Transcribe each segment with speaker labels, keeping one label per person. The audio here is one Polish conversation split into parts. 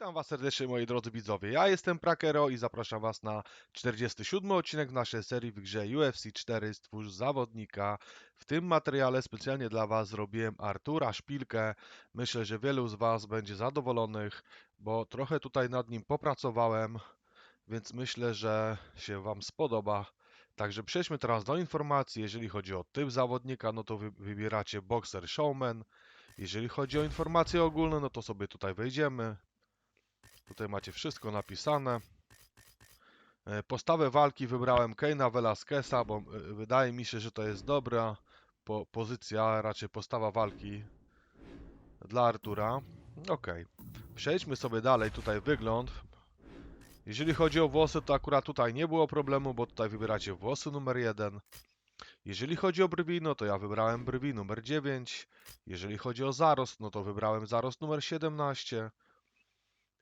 Speaker 1: Witam Was serdecznie moi drodzy widzowie. Ja jestem Prakero i zapraszam Was na 47 odcinek naszej serii w grze UFC 4 Stwórz Zawodnika. W tym materiale specjalnie dla Was zrobiłem Artura Szpilkę. Myślę, że wielu z Was będzie zadowolonych, bo trochę tutaj nad nim popracowałem, więc myślę, że się Wam spodoba. Także przejdźmy teraz do informacji. Jeżeli chodzi o typ zawodnika, no to wy wybieracie Boxer Showman. Jeżeli chodzi o informacje ogólne, no to sobie tutaj wejdziemy. Tutaj macie wszystko napisane. E, Postawę walki wybrałem Keina Velasqueza, bo e, wydaje mi się, że to jest dobra po pozycja, a raczej postawa walki dla Artura. Ok. Przejdźmy sobie dalej. Tutaj wygląd. Jeżeli chodzi o włosy, to akurat tutaj nie było problemu, bo tutaj wybieracie włosy numer 1. Jeżeli chodzi o brwi, no to ja wybrałem brwi numer 9. Jeżeli chodzi o zarost, no to wybrałem zarost numer 17.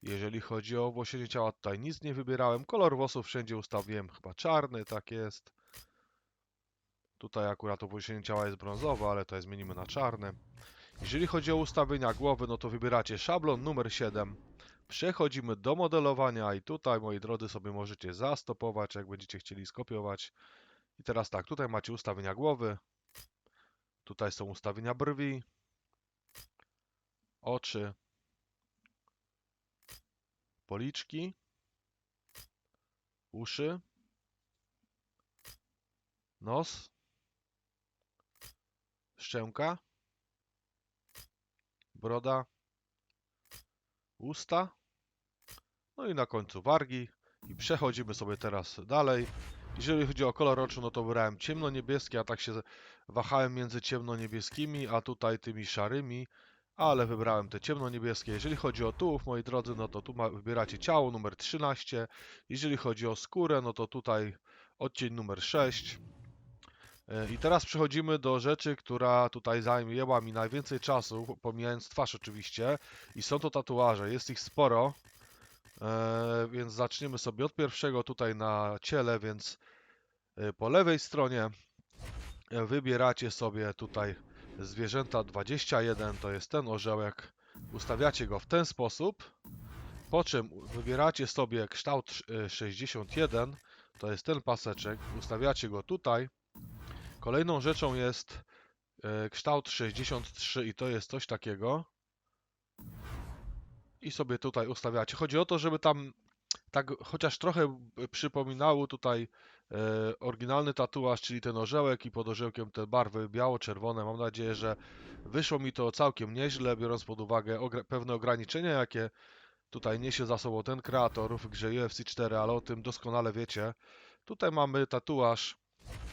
Speaker 1: Jeżeli chodzi o włosienie ciała, tutaj nic nie wybierałem. Kolor włosów wszędzie ustawiłem chyba czarny, tak jest. Tutaj akurat owłosienie ciała jest brązowe, ale to zmienimy na czarny. Jeżeli chodzi o ustawienia głowy, no to wybieracie szablon numer 7. Przechodzimy do modelowania i tutaj, moi drodzy, sobie możecie zastopować, jak będziecie chcieli skopiować. I teraz tak, tutaj macie ustawienia głowy. Tutaj są ustawienia brwi, oczy, policzki, uszy, nos, szczęka, broda, usta, no i na końcu wargi. I przechodzimy sobie teraz dalej. Jeżeli chodzi o kolor oczu, no to wybrałem ciemno-niebieskie, a tak się wahałem między ciemno-niebieskimi, a tutaj tymi szarymi ale wybrałem te ciemno-niebieskie. Jeżeli chodzi o tułów, moi drodzy, no to tu ma, wybieracie ciało numer 13. Jeżeli chodzi o skórę, no to tutaj odcień numer 6. E, I teraz przechodzimy do rzeczy, która tutaj zajęła mi najwięcej czasu, pomijając twarz oczywiście. I są to tatuaże, jest ich sporo. E, więc zaczniemy sobie od pierwszego tutaj na ciele, więc e, po lewej stronie wybieracie sobie tutaj zwierzęta 21 to jest ten orzełek. Ustawiacie go w ten sposób, po czym wybieracie sobie kształt sz- 61, to jest ten paseczek, ustawiacie go tutaj. Kolejną rzeczą jest e, kształt 63 i to jest coś takiego. I sobie tutaj ustawiacie. Chodzi o to, żeby tam tak chociaż trochę przypominało tutaj oryginalny tatuaż, czyli ten orzełek i pod orzełkiem te barwy biało-czerwone. Mam nadzieję, że wyszło mi to całkiem nieźle, biorąc pod uwagę pewne ograniczenia, jakie tutaj niesie za sobą ten kreator w grze UFC 4, ale o tym doskonale wiecie. Tutaj mamy tatuaż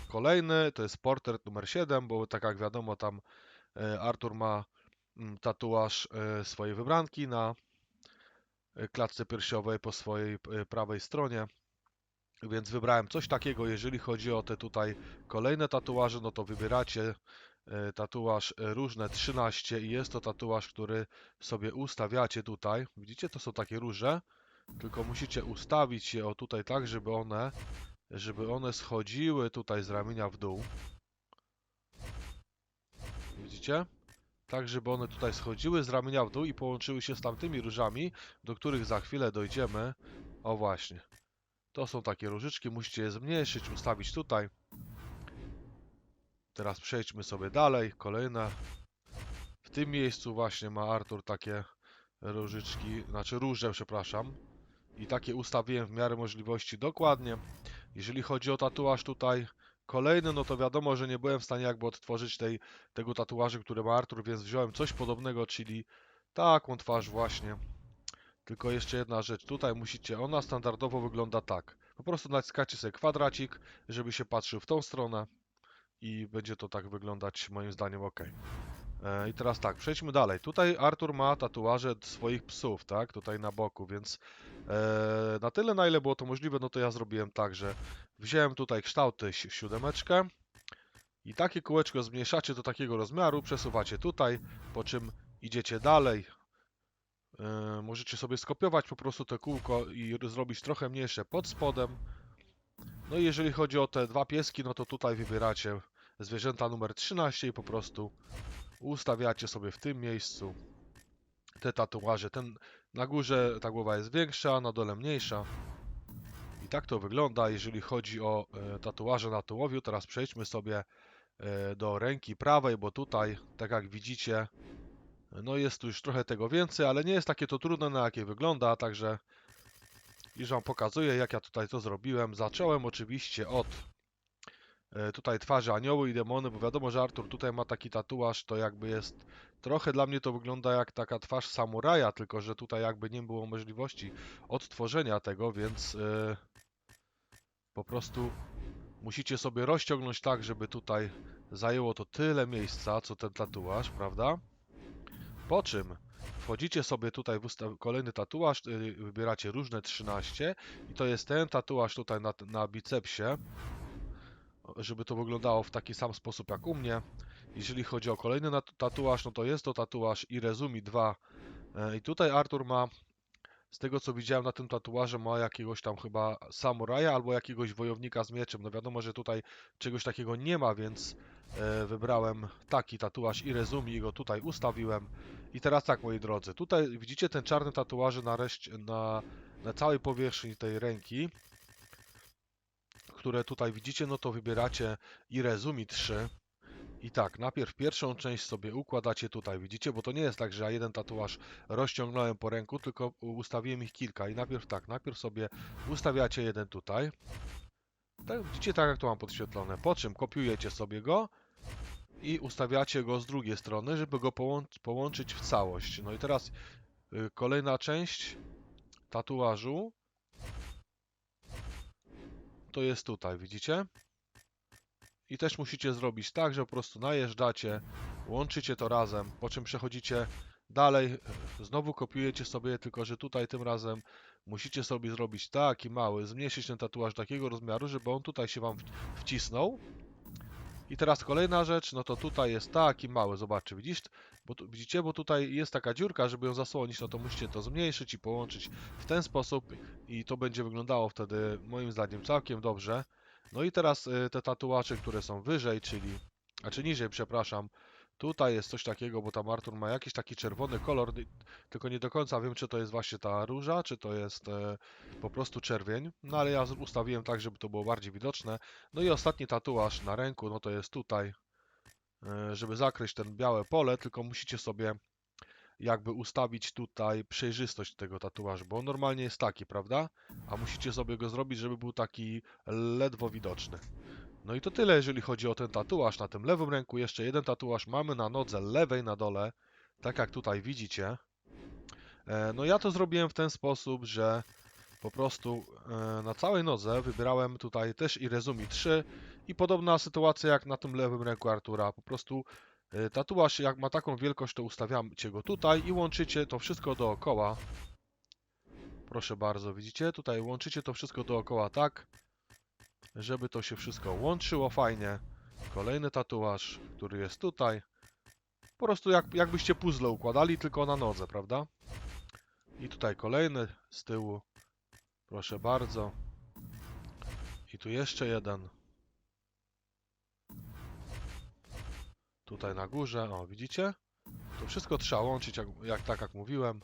Speaker 1: kolejny, to jest portret numer 7, bo tak jak wiadomo, tam e, Artur ma mm, tatuaż e, swojej wybranki na e, klatce piersiowej po swojej e, prawej stronie. Więc wybrałem coś takiego, jeżeli chodzi o te tutaj kolejne tatuaże, no to wybieracie e, tatuaż e, różne 13 i jest to tatuaż, który sobie ustawiacie tutaj. Widzicie, to są takie róże, tylko musicie ustawić je o tutaj tak, żeby one, żeby one schodziły tutaj z ramienia w dół. Widzicie? Tak, żeby one tutaj schodziły z ramienia w dół i połączyły się z tamtymi różami, do których za chwilę dojdziemy. O właśnie. To są takie różyczki, musicie je zmniejszyć, ustawić tutaj. Teraz przejdźmy sobie dalej, kolejne. W tym miejscu właśnie ma Artur takie różyczki, znaczy róże, przepraszam. I takie ustawiłem w miarę możliwości dokładnie. Jeżeli chodzi o tatuaż tutaj kolejny, no to wiadomo, że nie byłem w stanie jakby odtworzyć tej, tego tatuażu, który ma Artur, więc wziąłem coś podobnego, czyli taką twarz właśnie. Tylko jeszcze jedna rzecz, tutaj musicie, ona standardowo wygląda tak. Po prostu naciskacie sobie kwadracik, żeby się patrzył w tą stronę i będzie to tak wyglądać moim zdaniem ok. E, I teraz tak, przejdźmy dalej. Tutaj Artur ma tatuaże swoich psów, tak? Tutaj na boku, więc e, na tyle na ile było to możliwe, no to ja zrobiłem tak, że wziąłem tutaj kształty si- siódemeczkę i takie kółeczko zmniejszacie do takiego rozmiaru, przesuwacie tutaj, po czym idziecie dalej, E, Możecie sobie skopiować po prostu te kółko i zrobić trochę mniejsze pod spodem. No i jeżeli chodzi o te dwa pieski, no to tutaj wybieracie zwierzęta numer 13 i po prostu ustawiacie sobie w tym miejscu te tatuaże. Ten, Na górze ta głowa jest większa, na dole mniejsza. I tak to wygląda, jeżeli chodzi o e, tatuaże na tułowiu. Teraz przejdźmy sobie e, do ręki prawej, bo tutaj, tak jak widzicie, no jest tu już trochę tego więcej, ale nie jest takie to trudne, na jakie wygląda, także już Wam pokazuję, jak ja tutaj to zrobiłem. Zacząłem oczywiście od e, tutaj twarzy anioły i demony, bo wiadomo, że Artur tutaj ma taki tatuaż, to jakby jest trochę dla mnie to wygląda jak taka twarz samuraja, tylko że tutaj jakby nie było możliwości odtworzenia tego, więc e, po prostu musicie sobie rozciągnąć tak, żeby tutaj zajęło to tyle miejsca, co ten tatuaż, prawda? Po czym wchodzicie sobie tutaj w kolejny tatuaż, y, wybieracie różne 13 i to jest ten tatuaż tutaj na, na bicepsie, żeby to wyglądało w taki sam sposób jak u mnie. Jeżeli chodzi o kolejny tatuaż, no to jest to tatuaż Irezumi 2 E, i tutaj Artur ma, z tego co widziałem na tym tatuaże, ma jakiegoś tam chyba samuraja albo jakiegoś wojownika z mieczem. No wiadomo, że tutaj czegoś takiego nie ma, więc wybrałem taki tatuaż Irezumi i go tutaj ustawiłem. I teraz tak, moi drodzy, tutaj widzicie ten czarny tatuaż na, na, na całej powierzchni tej ręki, które tutaj widzicie, no to wybieracie Irezumi 3. I tak, najpierw pierwszą część sobie układacie tutaj, widzicie, bo to nie jest tak, że ja jeden tatuaż rozciągnąłem po ręku, tylko ustawiłem ich kilka. I najpierw tak, najpierw sobie ustawiacie jeden tutaj. Tak, widzicie, tak jak to mam podświetlone. Po czym kopiujecie sobie go i ustawiacie go z drugiej strony, żeby go połąc połączyć w całość. No i teraz y, kolejna część tatuażu to jest tutaj, widzicie? I też musicie zrobić tak, że po prostu najeżdżacie, łączycie to razem, po czym przechodzicie dalej, znowu kopiujecie sobie, tylko że tutaj tym razem musicie sobie zrobić taki mały, zmniejszyć ten tatuaż takiego rozmiaru, żeby on tutaj się Wam wcisnął. I teraz kolejna rzecz, no to tutaj jest taki mały, zobaczcie, widzisz? Bo tu, widzicie, bo tutaj jest taka dziurka, żeby ją zasłonić, no to musicie to zmniejszyć i połączyć w ten sposób i to będzie wyglądało wtedy moim zdaniem całkiem dobrze. No i teraz y, te tatuaże, które są wyżej, czyli, znaczy niżej, przepraszam, tutaj jest coś takiego, bo tam Artur ma jakiś taki czerwony kolor, tylko nie do końca wiem, czy to jest właśnie ta róża, czy to jest e, po prostu czerwień, no ale ja ustawiłem tak, żeby to było bardziej widoczne. No i ostatni tatuaż na ręku, no to jest tutaj, e, żeby zakryć ten białe pole, tylko musicie sobie jakby ustawić tutaj przejrzystość tego tatuażu, bo on normalnie jest taki, prawda? A musicie sobie go zrobić, żeby był taki ledwo widoczny. No i to tyle, jeżeli chodzi o ten tatuaż na tym lewym ręku. Jeszcze jeden tatuaż mamy na nodze lewej na dole, tak jak tutaj widzicie. E, No ja to zrobiłem w ten sposób, że po prostu e, na całej nodze wybierałem tutaj też i Rezumi 3 i podobna sytuacja jak na tym lewym ręku Artura. Po prostu e, tatuaż jak ma taką wielkość, to ustawiacie go tutaj i łączycie to wszystko dookoła. Proszę bardzo, widzicie? Tutaj łączycie to wszystko dookoła tak, żeby to się wszystko łączyło fajnie. Kolejny tatuaż, który jest tutaj. Po prostu jak, jakbyście puzzle układali, tylko na nodze, prawda? I tutaj kolejny z tyłu. Proszę bardzo. I tu jeszcze jeden. Tutaj na górze, o widzicie? To wszystko trzeba łączyć, jak, jak tak jak mówiłem.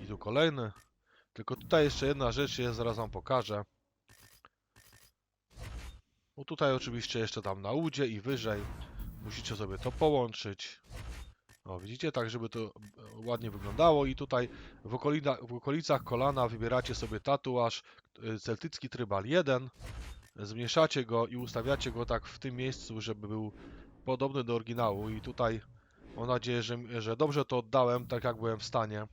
Speaker 1: I tu kolejny. Tylko tutaj jeszcze jedna rzecz jest, zaraz wam pokażę. Bo tutaj oczywiście jeszcze tam na udzie i wyżej. Musicie sobie to połączyć. O, widzicie, tak żeby to e, ładnie wyglądało i tutaj w, okolina, w okolicach kolana wybieracie sobie tatuaż y, celtycki trybal 1, zmniejszacie go i ustawiacie go tak w tym miejscu, żeby był podobny do oryginału i tutaj mam nadzieję, że, że dobrze to oddałem, tak jak byłem w stanie.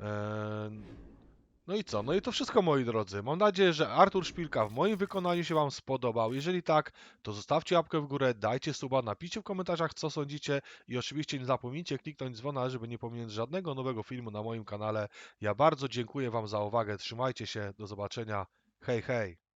Speaker 1: Eee, No i co? No i to wszystko moi drodzy. Mam nadzieję, że Artur Szpilka w moim wykonaniu się Wam spodobał. Jeżeli tak, to zostawcie łapkę w górę, dajcie suba, napiszcie w komentarzach co sądzicie i oczywiście nie zapomnijcie kliknąć dzwona, żeby nie pominąć żadnego nowego filmu na moim kanale. Ja bardzo dziękuję Wam za uwagę, trzymajcie się, do zobaczenia, hej hej!